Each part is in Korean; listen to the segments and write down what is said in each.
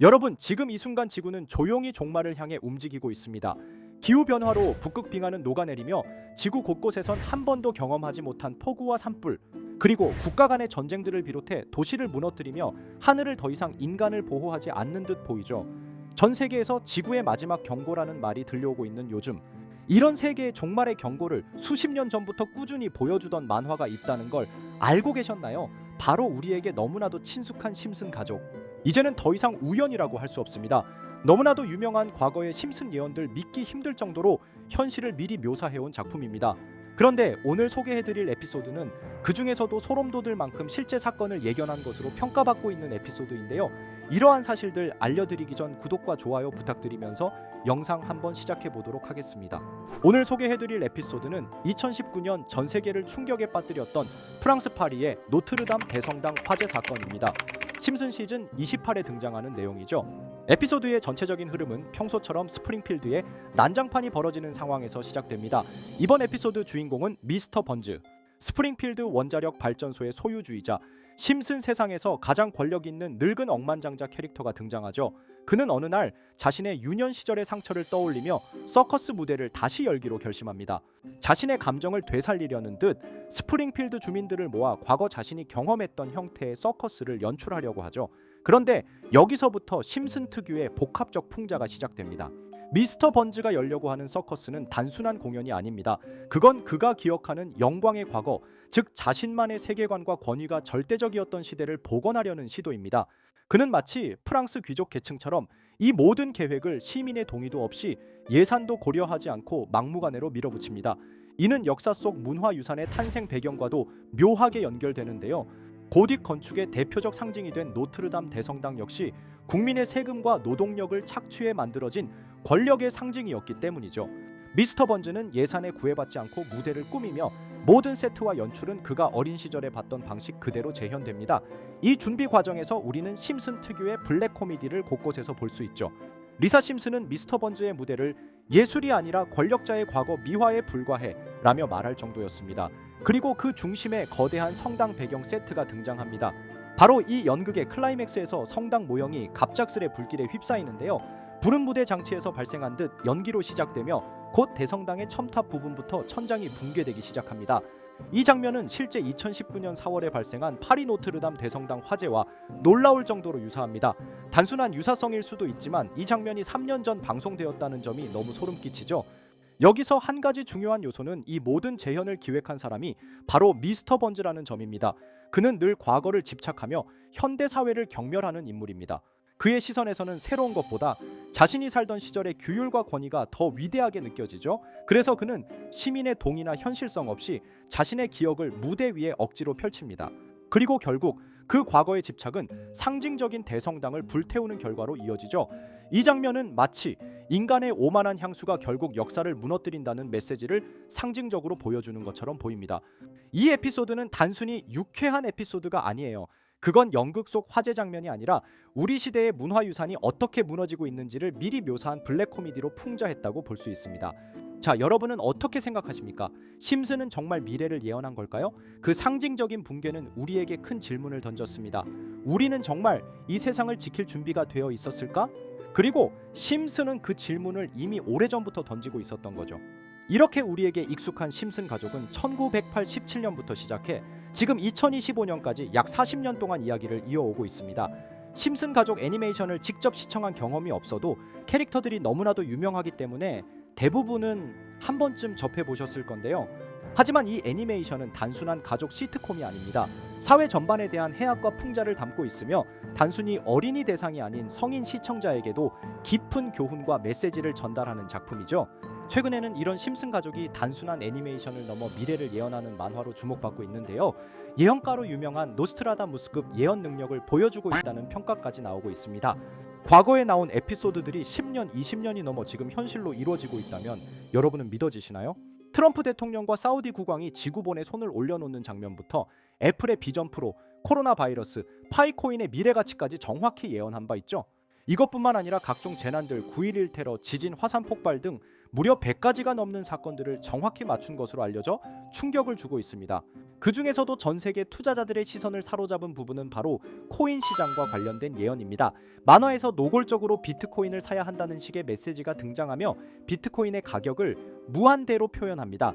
여러분, 지금 이 순간 지구는 조용히 종말을 향해 움직이고 있습니다. 기후 변화로 북극 빙하는 녹아내리며 지구 곳곳에선 한 번도 경험하지 못한 폭우와 산불, 그리고 국가 간의 전쟁들을 비롯해 도시를 무너뜨리며 하늘을 더 이상 인간을 보호하지 않는 듯 보이죠. 전 세계에서 지구의 마지막 경고라는 말이 들려오고 있는 요즘 이런 세계의 종말의 경고를 수십 년 전부터 꾸준히 보여주던 만화가 있다는 걸 알고 계셨나요? 바로 우리에게 너무나도 친숙한 심슨 가족. 이제는 더 이상 우연이라고 할 수 없습니다. 너무나도 유명한 과거의 심슨 예언들 믿기 힘들 정도로 현실을 미리 묘사해온 작품입니다. 그런데 오늘 소개해드릴 에피소드는 그 중에서도 소름 돋을 만큼 실제 사건을 예견한 것으로 평가받고 있는 에피소드인데요. 이러한 사실들 알려드리기 전 구독과 좋아요 부탁드리면서 영상 한번 시작해 보도록 하겠습니다. 오늘 소개해드릴 에피소드는 2019년 전 세계를 충격에 빠뜨렸던 프랑스 파리의 노트르담 대성당 화재 사건입니다. 심슨 시즌 28에 등장하는 내용이죠. 에피소드의 전체적인 흐름은 평소처럼 스프링필드에 난장판이 벌어지는 상황에서 시작됩니다. 이번 에피소드 주인공은 미스터 번즈, 스프링필드 원자력 발전소의 소유주이자 심슨 세상에서 가장 권력 있는 늙은 억만장자 캐릭터가 등장하죠. 그는 어느 날 자신의 유년 시절의 상처를 떠올리며 서커스 무대를 다시 열기로 결심합니다. 자신의 감정을 되살리려는 듯 스프링필드 주민들을 모아 과거 자신이 경험했던 형태의 서커스를 연출하려고 하죠. 그런데 여기서부터 심슨 특유의 복합적 풍자가 시작됩니다. 미스터 번즈가 열려고 하는 서커스는 단순한 공연이 아닙니다. 그건 그가 기억하는 영광의 과거, 즉 자신만의 세계관과 권위가 절대적이었던 시대를 복원하려는 시도입니다. 그는 마치 프랑스 귀족 계층처럼 이 모든 계획을 시민의 동의도 없이 예산도 고려하지 않고 막무가내로 밀어붙입니다. 이는 역사 속 문화 유산의 탄생 배경과도 묘하게 연결되는데요. 고딕 건축의 대표적 상징이 된 노트르담 대성당 역시 국민의 세금과 노동력을 착취해 만들어진 권력의 상징이었기 때문이죠. 미스터 번즈는 예산에 구애받지 않고 무대를 꾸미며 모든 세트와 연출은 그가 어린 시절에 봤던 방식 그대로 재현됩니다. 이 준비 과정에서 우리는 심슨 특유의 블랙 코미디를 곳곳에서 볼 수 있죠. 리사 심슨은 미스터 번즈의 무대를 예술이 아니라 권력자의 과거 미화에 불과해 라며 말할 정도였습니다. 그리고 그 중심에 거대한 성당 배경 세트가 등장합니다. 바로 이 연극의 클라이맥스에서 성당 모형이 갑작스레 불길에 휩싸이는데요. 불은 무대 장치에서 발생한 듯 연기로 시작되며 곧 대성당의 첨탑 부분부터 천장이 붕괴되기 시작합니다. 이 장면은 실제 2019년 4월에 발생한 파리 노트르담 대성당 화재와 놀라울 정도로 유사합니다. 단순한 유사성일 수도 있지만 이 장면이 3년 전 방송되었다는 점이 너무 소름 끼치죠. 여기서 한 가지 중요한 요소는 이 모든 재현을 기획한 사람이 바로 미스터 번즈라는 점입니다. 그는 늘 과거를 집착하며 현대 사회를 경멸하는 인물입니다. 그의 시선에서는 새로운 것보다 자신이 살던 시절의 규율과 권위가 더 위대하게 느껴지죠. 그래서 그는 시민의 동의나 현실성 없이 자신의 기억을 무대 위에 억지로 펼칩니다. 그리고 결국 그 과거의 집착은 상징적인 대성당을 불태우는 결과로 이어지죠. 이 장면은 마치 인간의 오만한 향수가 결국 역사를 무너뜨린다는 메시지를 상징적으로 보여주는 것처럼 보입니다. 이 에피소드는 단순히 유쾌한 에피소드가 아니에요. 그건 연극 속 화제 장면이 아니라 우리 시대의 문화 유산이 어떻게 무너지고 있는지를 미리 묘사한 블랙 코미디로 풍자했다고 볼 수 있습니다. 자, 여러분은 어떻게 생각하십니까? 심슨은 정말 미래를 예언한 걸까요? 그 상징적인 붕괴는 우리에게 큰 질문을 던졌습니다. 우리는 정말 이 세상을 지킬 준비가 되어 있었을까? 그리고 심슨은 그 질문을 이미 오래전부터 던지고 있었던 거죠. 이렇게 우리에게 익숙한 심슨 가족은 1987년부터 시작해 지금 2025년까지 약 40년 동안 이야기를 이어오고 있습니다. 심슨 가족 애니메이션을 직접 시청한 경험이 없어도 캐릭터들이 너무나도 유명하기 때문에 대부분은 한 번쯤 접해 보셨을 건데요. 하지만 이 애니메이션은 단순한 가족 시트콤이 아닙니다. 사회 전반에 대한 해악과 풍자를 담고 있으며 단순히 어린이 대상이 아닌 성인 시청자에게도 깊은 교훈과 메시지를 전달하는 작품이죠. 최근에는 이런 심슨 가족이 단순한 애니메이션을 넘어 미래를 예언하는 만화로 주목받고 있는데요. 예언가로 유명한 노스트라다무스급 예언 능력을 보여주고 있다는 평가까지 나오고 있습니다. 과거에 나온 에피소드들이 10년, 20년이 넘어 지금 현실로 이루어지고 있다면 여러분은 믿어지시나요? 트럼프 대통령과 사우디 국왕이 지구본에 손을 올려놓는 장면부터 애플의 비전 프로, 코로나 바이러스, 파이코인의 미래 가치까지 정확히 예언한 바 있죠. 이것뿐만 아니라 각종 재난들, 9.11 테러, 지진, 화산 폭발 등 무려 100가지가 넘는 사건들을 정확히 맞춘 것으로 알려져 충격을 주고 있습니다. 그 중에서도 전 세계 투자자들의 시선을 사로잡은 부분은 바로 코인 시장과 관련된 예언입니다. 만화에서 노골적으로 비트코인을 사야 한다는 식의 메시지가 등장하며 비트코인의 가격을 무한대로 표현합니다.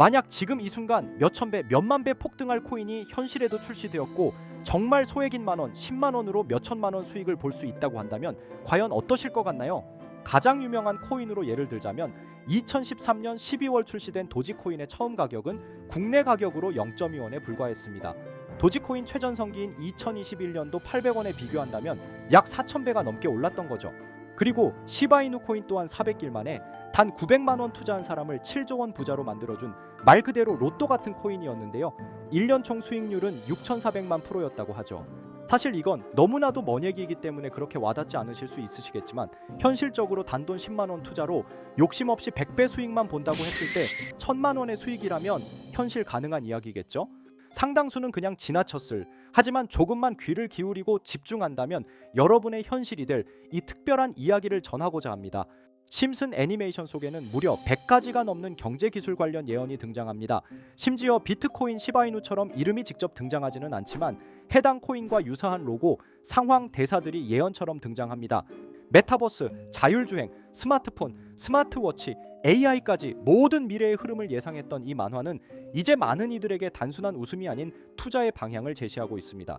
만약 지금 이 순간 몇천 배, 몇만 배 폭등할 코인이 현실에도 출시되었고 정말 소액인 만 원, 10만 원으로 몇천만 원 수익을 볼 수 있다고 한다면 과연 어떠실 것 같나요? 가장 유명한 코인으로 예를 들자면 2013년 12월 출시된 도지코인의 처음 가격은 국내 가격으로 0.2원에 불과했습니다. 도지코인 최전성기인 2021년도 800원에 비교한다면 약 4,000배가 넘게 올랐던 거죠. 그리고 시바이누 코인 또한 400일 만에 단 900만 원 투자한 사람을 7조 원 부자로 만들어준 말 그대로 로또 같은 코인이었는데요. 1년 총 수익률은 6,400만 프로였다고 하죠. 사실 이건 너무나도 먼 얘기이기 때문에 그렇게 와닿지 않으실 수 있으시겠지만 현실적으로 단돈 10만 원 투자로 욕심 없이 100배 수익만 본다고 했을 때 1000만 원의 수익이라면 현실 가능한 이야기겠죠? 상당수는 그냥 지나쳤을 하지만 조금만 귀를 기울이고 집중한다면 여러분의 현실이 될 이 특별한 이야기를 전하고자 합니다. 심슨 애니메이션 속에는 무려 100가지가 넘는 경제 기술 관련 예언이 등장합니다. 심지어 비트코인 시바이누처럼 이름이 직접 등장하지는 않지만 해당 코인과 유사한 로고, 상황 대사들이 예언처럼 등장합니다. 메타버스, 자율주행, 스마트폰, 스마트워치, AI까지 모든 미래의 흐름을 예상했던 이 만화는 이제 많은 이들에게 단순한 웃음이 아닌 투자의 방향을 제시하고 있습니다.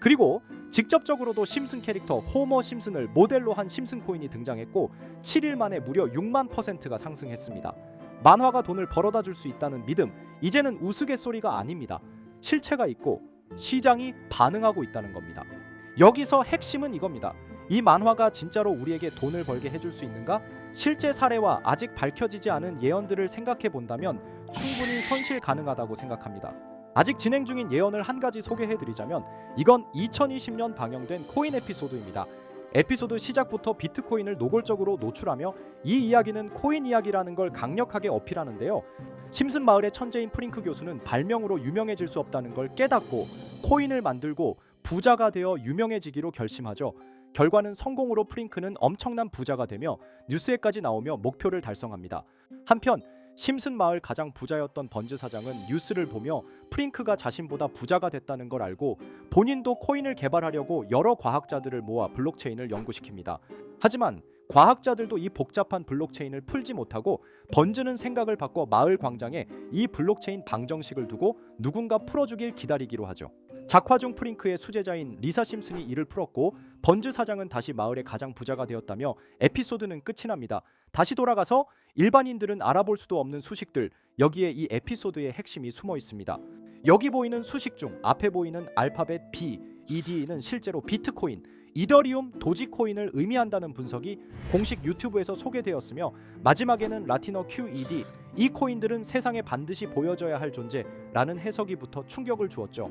그리고 직접적으로도 심슨 캐릭터 호머 심슨을 모델로 한 심슨 코인이 등장했고 7일 만에 무려 6만 퍼센트가 상승했습니다. 만화가 돈을 벌어다 줄 수 있다는 믿음 이제는 우스갯소리가 아닙니다. 실체가 있고 시장이 반응하고 있다는 겁니다. 여기서 핵심은 이겁니다. 이 만화가 진짜로 우리에게 돈을 벌게 해줄 수 있는가? 실제 사례와 아직 밝혀지지 않은 예언들을 생각해 본다면 충분히 현실 가능하다고 생각합니다. 아직 진행 중인 예언을 한 가지 소개해 드리자면 이건 2020년 방영된 코인 에피소드입니다. 에피소드 시작부터 비트코인을 노골적으로 노출하며 이 이야기는 코인 이야기라는 걸 강력하게 어필하는데요. 심슨 마을의 천재인 프링크 교수는 발명으로 유명해질 수 없다는 걸 깨닫고 코인을 만들고 부자가 되어 유명해지기로 결심하죠. 결과는 성공으로 프링크는 엄청난 부자가 되며 뉴스에까지 나오며 목표를 달성합니다. 한편 심슨 마을 가장 부자였던 번즈 사장은 뉴스를 보며 프링크가 자신보다 부자가 됐다는 걸 알고 본인도 코인을 개발하려고 여러 과학자들을 모아 블록체인을 연구시킵니다. 하지만 과학자들도 이 복잡한 블록체인을 풀지 못하고 번즈는 생각을 바꿔 마을 광장에 이 블록체인 방정식을 두고 누군가 풀어주길 기다리기로 하죠. 작화 중 프링크의 수제자인 리사 심슨이 이를 풀었고 번즈 사장은 다시 마을의 가장 부자가 되었다며 에피소드는 끝이 납니다. 다시 돌아가서 일반인들은 알아볼 수도 없는 수식들 여기에 이 에피소드의 핵심이 숨어 있습니다. 여기 보이는 수식 중 앞에 보이는 알파벳 B, ED는 실제로 비트코인, 이더리움, 도지코인을 의미한다는 분석이 공식 유튜브에서 소개되었으며 마지막에는 라틴어 QED 이 코인들은 세상에 반드시 보여져야 할 존재라는 해석이 붙어 충격을 주었죠.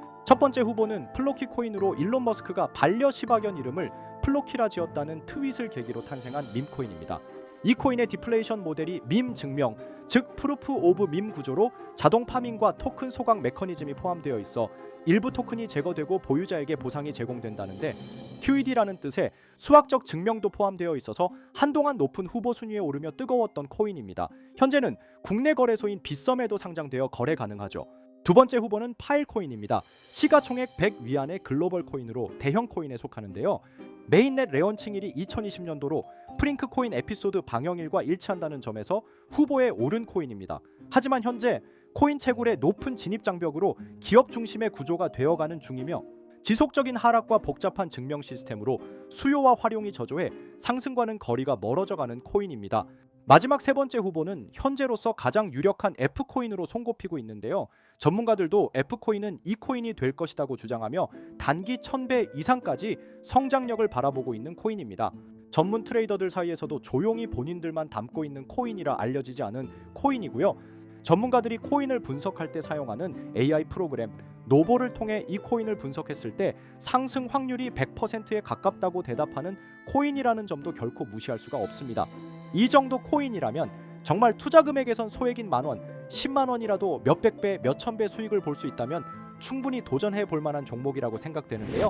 첫 번째 후보는 플로키 코인으로 일론 머스크가 반려 시바견 이름을 플로키라 지었다는 트윗을 계기로 탄생한 밈 코인입니다. 이 코인의 디플레이션 모델이 밈 증명, 즉 프루프 오브 밈 구조로 자동 파밍과 토큰 소각 메커니즘이 포함되어 있어 일부 토큰이 제거되고 보유자에게 보상이 제공된다는데 QED라는 뜻에 수학적 증명도 포함되어 있어서 한동안 높은 후보 순위에 오르며 뜨거웠던 코인입니다. 현재는 국내 거래소인 빗썸에도 상장되어 거래 가능하죠. 두 번째 후보는 파일코인입니다. 시가총액 100 위안의 글로벌 코인으로 대형 코인에 속하는데요. 메인넷 레언칭일이 2020년도로 프링크 코인 에피소드 방영일과 일치한다는 점에서 후보에 오른 코인입니다. 하지만 현재 코인 채굴의 높은 진입 장벽으로 기업 중심의 구조가 되어가는 중이며 지속적인 하락과 복잡한 증명 시스템으로 수요와 활용이 저조해 상승과는 거리가 멀어져가는 코인입니다. 마지막 세 번째 후보는 현재로서 가장 유력한 F 코인으로 손꼽히고 있는데요. 전문가들도 F 코인은 이 코인이 될 것이라고 주장하며 단기 1000배 이상까지 성장력을 바라보고 있는 코인입니다. 전문 트레이더들 사이에서도 조용히 본인들만 담고 있는 코인이라 알려지지 않은 코인이고요. 전문가들이 코인을 분석할 때 사용하는 AI 프로그램 노보를 통해 이 코인을 분석했을 때 상승 확률이 100%에 가깝다고 대답하는 코인이라는 점도 결코 무시할 수가 없습니다. 이 정도 코인이라면 정말 투자 금액에선 소액인 만 원, 10만 원이라도 몇백 배, 몇천 배 수익을 볼 수 있다면 충분히 도전해 볼 만한 종목이라고 생각되는데요.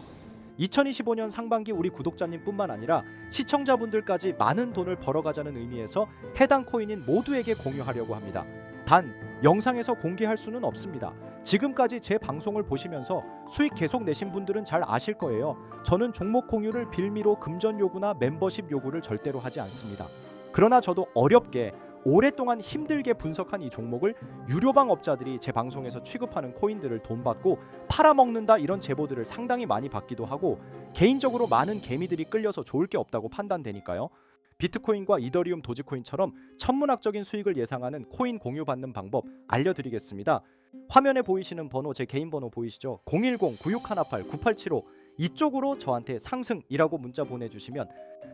2025년 상반기 우리 구독자님뿐만 아니라 시청자분들까지 많은 돈을 벌어가자는 의미에서 해당 코인인 모두에게 공유하려고 합니다. 단 영상에서 공개할 수는 없습니다. 지금까지 제 방송을 보시면서 수익 계속 내신 분들은 잘 아실 거예요. 저는 종목 공유를 빌미로 금전 요구나 멤버십 요구를 절대로 하지 않습니다. 그러나 저도 어렵게 오랫동안 힘들게 분석한 이 종목을 유료방 업자들이 제 방송에서 취급하는 코인들을 돈 받고 팔아먹는다 이런 제보들을 상당히 많이 받기도 하고 개인적으로 많은 개미들이 끌려서 좋을 게 없다고 판단되니까요. 비트코인과 이더리움 도지코인처럼 천문학적인 수익을 예상하는 코인 공유 받는 방법 알려드리겠습니다. 화면에 보이시는 번호 제 개인 번호 보이시죠? 010-9618-9875 이쪽으로 저한테 상승이라고 문자 보내주시면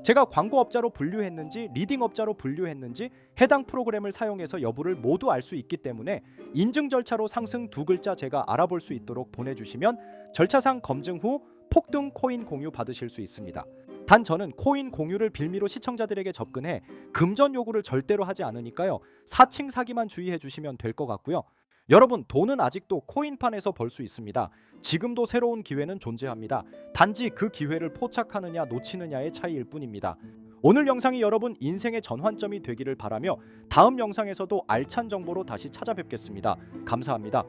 제가 광고업자로 분류했는지 리딩업자로 분류했는지 해당 프로그램을 사용해서 여부를 모두 알 수 있기 때문에 인증 절차로 상승 두 글자 제가 알아볼 수 있도록 보내주시면 절차상 검증 후 폭등 코인 공유 받으실 수 있습니다. 단 저는 코인 공유를 빌미로 시청자들에게 접근해 금전 요구를 절대로 하지 않으니까요. 사칭 사기만 주의해 주시면 될 것 같고요. 여러분 돈은 아직도 코인판에서 벌 수 있습니다. 지금도 새로운 기회는 존재합니다. 단지 그 기회를 포착하느냐 놓치느냐의 차이일 뿐입니다. 오늘 영상이 여러분 인생의 전환점이 되기를 바라며 다음 영상에서도 알찬 정보로 다시 찾아뵙겠습니다. 감사합니다.